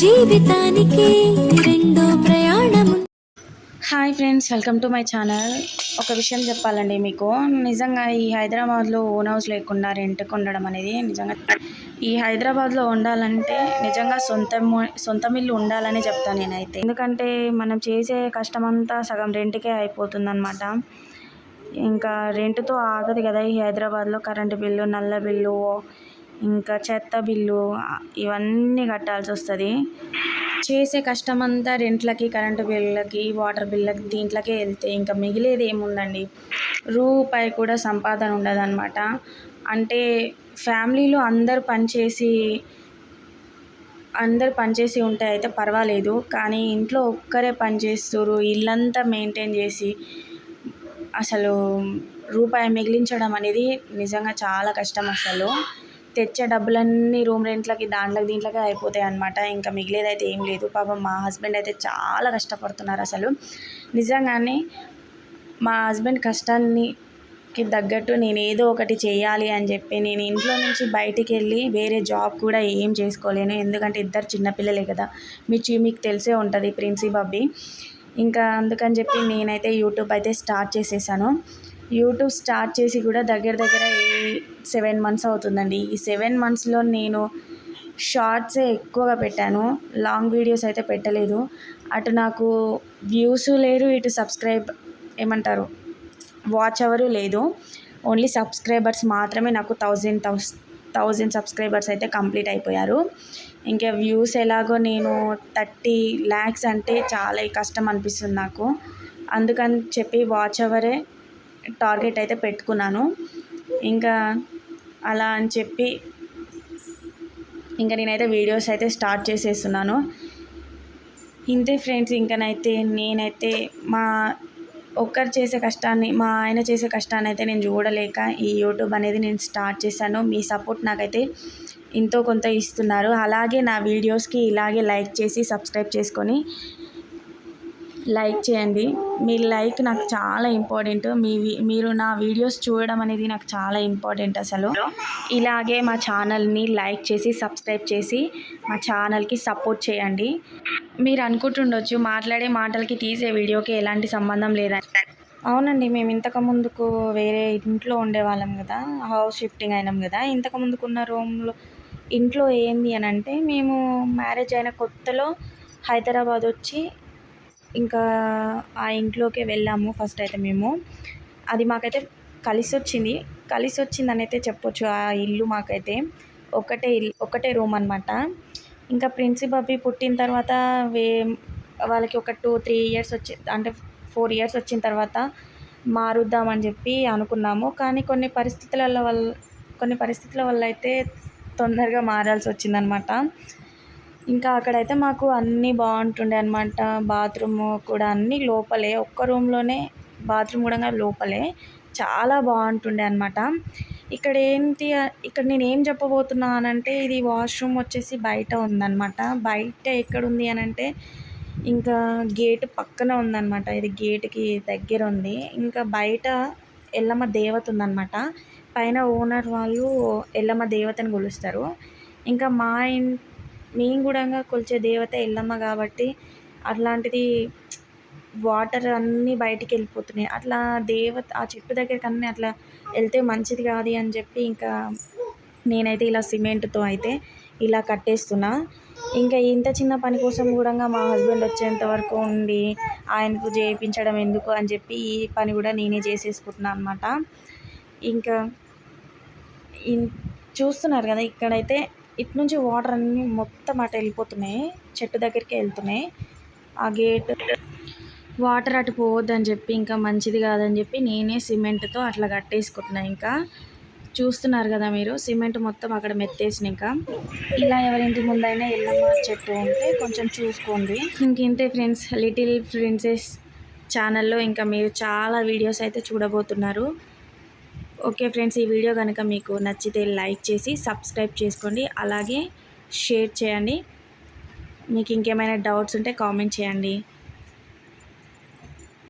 జీవితానికి రెండో ప్రయాణము. Hi friends welcome to my channel ఒక విషయం చెప్పాలండి మీకు. నిజంగా ఈ హైదరాబాద్లో ఓన్ హౌస్ లేకుండా రెంట్కి ఉండడం అనేది నిజంగా ఈ హైదరాబాద్లో ఉండాలంటే నిజంగా సొంత సొంత ఇల్లు ఉండాలని చెప్తాను నేనైతే. ఎందుకంటే మనం చేసే కష్టమంతా సగం రెంట్కే అయిపోతుందన్నమాట. ఇంకా రెంట్తో ఆగదు కదా ఈ హైదరాబాద్లో కరెంటు బిల్లు నల్ల బిల్లు ఇంకా చెత్త బిల్లు ఇవన్నీ కట్టాల్సి వస్తుంది. చేసే కష్టమంతా రెంట్లకి కరెంటు బిల్లకి వాటర్ బిల్లకి దీంట్లకే వెళ్తే ఇంకా మిగిలేది ఏముందండి? రూపాయి కూడా సంపాదన ఉండదన్నమాట. అంటే ఫ్యామిలీలో అందరు పనిచేసి అందరు పనిచేసి ఉంటే అయితే పర్వాలేదు. కానీ ఇంట్లో ఒక్కరే పనిచేస్తారు ఇల్లంతా మెయింటైన్ చేసి అసలు రూపాయి మిగిలించడం అనేది నిజంగా చాలా కష్టం అసలు. తెచ్చే డబ్బులన్నీ రూమ్ రెంట్లకి దాంట్లోకి దీంట్లోకి అయిపోతాయి అనమాట ఇంకా మిగిలేదైతే ఏం లేదు. పాపం మా హస్బెండ్ అయితే చాలా కష్టపడుతున్నారు అసలు. నిజంగానే మా హస్బెండ్ కష్టాన్ని కి తగ్గట్టు నేను ఏదో ఒకటి చేయాలి అని చెప్పి నేను ఇంట్లో నుంచి బయటికి వెళ్ళి వేరే జాబ్ కూడా ఏం చేసుకోలేను. ఎందుకంటే ఇద్దరు చిన్నపిల్లలే కదా. మీ మీకు తెలిసే ఉంటుంది ప్రిన్సీ బాబీ ఇంకా అందుకని చెప్పి నేనైతే యూట్యూబ్ అయితే స్టార్ట్ చేసేసాను. యూట్యూబ్ స్టార్ట్ చేసి కూడా దగ్గర దగ్గర సెవెన్ మంత్స్ అవుతుందండి. ఈ సెవెన్ మంత్స్లో నేను షార్ట్సే ఎక్కువగా పెట్టాను. లాంగ్ వీడియోస్ అయితే పెట్టలేదు. అటు నాకు వ్యూస్ లేరు ఇటు సబ్స్క్రైబ్ ఏమంటారు వాచ్ అవరు లేదు. ఓన్లీ సబ్స్క్రైబర్స్ మాత్రమే నాకు థౌజండ్ థౌస్ థౌజండ్ సబ్స్క్రైబర్స్ అయితే కంప్లీట్ అయిపోయారు. ఇంకా వ్యూస్ ఎలాగో నేను థర్టీ ల్యాక్స్ అంటే చాలా కష్టం అనిపిస్తుంది నాకు. అందుకని చెప్పి వాచ్ అవరే టార్గెట్ అయితే పెట్టుకున్నాను. ఇంకా అలా అని చెప్పి ఇంకా నేనైతే వీడియోస్ అయితే స్టార్ట్ చేసేస్తున్నాను. ఇంతే ఫ్రెండ్స్ ఇంకనైతే నేనైతే మా ఒక్కరు చేసే కష్టాన్ని మా ఆయన చేసే కష్టాన్ని అయితే నేను చూడలేక ఈ యూట్యూబ్ అనేది నేను స్టార్ట్ చేశాను. మీ సపోర్ట్ నాకైతే ఎంతో కొంత ఇస్తున్నారు. అలాగే నా వీడియోస్కి ఇలాగే లైక్ చేసి సబ్స్క్రైబ్ చేసుకొని లైక్ చేయండి. మీ లైక్ నాకు చాలా ఇంపార్టెంట్. మీ మీరు నా వీడియోస్ చూడడం అనేది నాకు చాలా ఇంపార్టెంట్ అసలు. ఇలాగే మా ఛానల్ని లైక్ చేసి సబ్స్క్రైబ్ చేసి మా ఛానల్కి సపోర్ట్ చేయండి. మీరు అనుకుంటుండొచ్చు మాట్లాడే మాటలకి తీసే వీడియోకి ఎలాంటి సంబంధం లేదని. అవునండి మేము ఇంతకు ముందుకు వేరే ఇంట్లో ఉండేవాళ్ళం కదా. హౌస్ షిఫ్టింగ్ అయినాం కదా. ఇంతకు ముందుకున్న రూమ్లో ఇంట్లో ఏంది అని అంటే మేము మ్యారేజ్ అయిన కొత్తలో హైదరాబాద్ వచ్చి ఇంకా ఆ ఇంట్లోకే వెళ్ళాము ఫస్ట్ అయితే మేము. అది మాకైతే కలిసి వచ్చింది కలిసి వచ్చిందని అయితే చెప్పొచ్చు. ఆ ఇల్లు మాకైతే ఒకటే ఇల్లు ఒకటే రూమ్ అనమాట ఇంకా ప్రిన్సి బాబీ పుట్టిన తర్వాత వే వాళ్ళకి ఒక టూ త్రీ ఇయర్స్ వచ్చి అంటే ఫోర్ ఇయర్స్ వచ్చిన తర్వాత మారుద్దామని చెప్పి అనుకున్నాము. కానీ కొన్ని పరిస్థితుల వల్ల కొన్ని పరిస్థితుల వల్ల అయితే తొందరగా మారాల్సి వచ్చిందనమాట ఇంకా అక్కడైతే మాకు అన్నీ బాగుంటుండే అనమాట బాత్రూమ్ కూడా అన్నీ లోపలే. ఒక్క రూమ్లోనే బాత్రూమ్ కూడా లోపలే. చాలా బాగుంటుండే అనమాట ఇక్కడ ఏంటి ఇక్కడ నేను ఏం చెప్పబోతున్నా అనంటే ఇది వాష్రూమ్ వచ్చేసి బయట ఉందన్నమాట. బయట ఎక్కడుంది అని అంటే ఇంకా గేట్ పక్కన ఉందన్నమాట. ఇది గేట్కి దగ్గర ఉంది. ఇంకా బయట ఎల్లమ్మ దేవత ఉందన్నమాట. పైన ఓనర్ వాళ్ళు ఎల్లమ్మ దేవతని కొలుస్తారు. ఇంకా మా ఇంటి మేము కూడా కొలిచే దేవత ఎల్లమ్మ కాబట్టి అట్లాంటిది వాటర్ అన్నీ బయటికి వెళ్ళిపోతున్నాయి. అట్లా దేవత ఆ చెట్టు దగ్గరికి అన్నీ అట్లా వెళ్తే మంచిది కాదు అని చెప్పి ఇంకా నేనైతే ఇలా సిమెంట్తో అయితే ఇలా కట్టేస్తున్నా. ఇంకా ఇంత చిన్న పని కోసం కూడా మా హస్బెండ్ వచ్చేంత వరకు ఉండి ఆయనకు చేయించడం ఎందుకు అని చెప్పి ఈ పని కూడా నేనే చేసేసుకుంటున్నాను అనమాట ఇంకా చూస్తున్నారు కదా ఇక్కడైతే ఇటు నుంచి వాటర్ అన్నీ మొత్తం అటు వెళ్ళిపోతున్నాయి. చెట్టు దగ్గరికి వెళ్తున్నాయి. ఆ గేట్ వాటర్ అటు పోవద్దని చెప్పి ఇంకా మంచిది కాదని చెప్పి నేనే సిమెంట్తో అట్లా కట్టేసుకుంటున్నాను ఇంకా. చూస్తున్నారు కదా మీరు సిమెంట్ మొత్తం అక్కడ మెత్తేసిన ఇంకా. ఇలా ఎవరింటి ముందైనా ఎల్లమ్మ చెట్టు ఉంటే కొంచెం చూసుకోండి. ఇంకింతే ఫ్రెండ్స్ లిటిల్ ప్రిన్సెస్ ఛానల్లో ఇంకా మీరు చాలా వీడియోస్ అయితే చూడబోతున్నారు. ఓకే ఫ్రెండ్స్ ఈ వీడియో కనుక మీకు నచ్చితే లైక్ చేసి సబ్స్క్రైబ్ చేసుకోండి. అలాగే షేర్ చేయండి. మీకు ఇంకేమైనా డౌట్స్ ఉంటే కామెంట్ చేయండి.